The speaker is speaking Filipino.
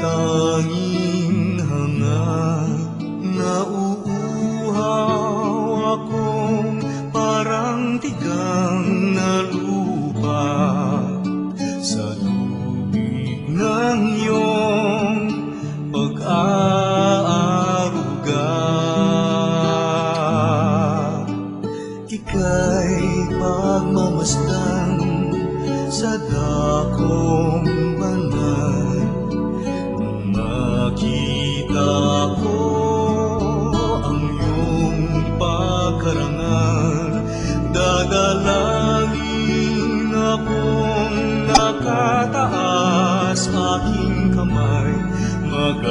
Tanging hangad Nauuhaw akong Parang tigang lupa. Sa tubig ng iyong Pag-aaruga. Ika'y pagmamasdan Sa dakong Nakita ko ang iyong pagkarangal Dadalangin akong nakataas aking kamay.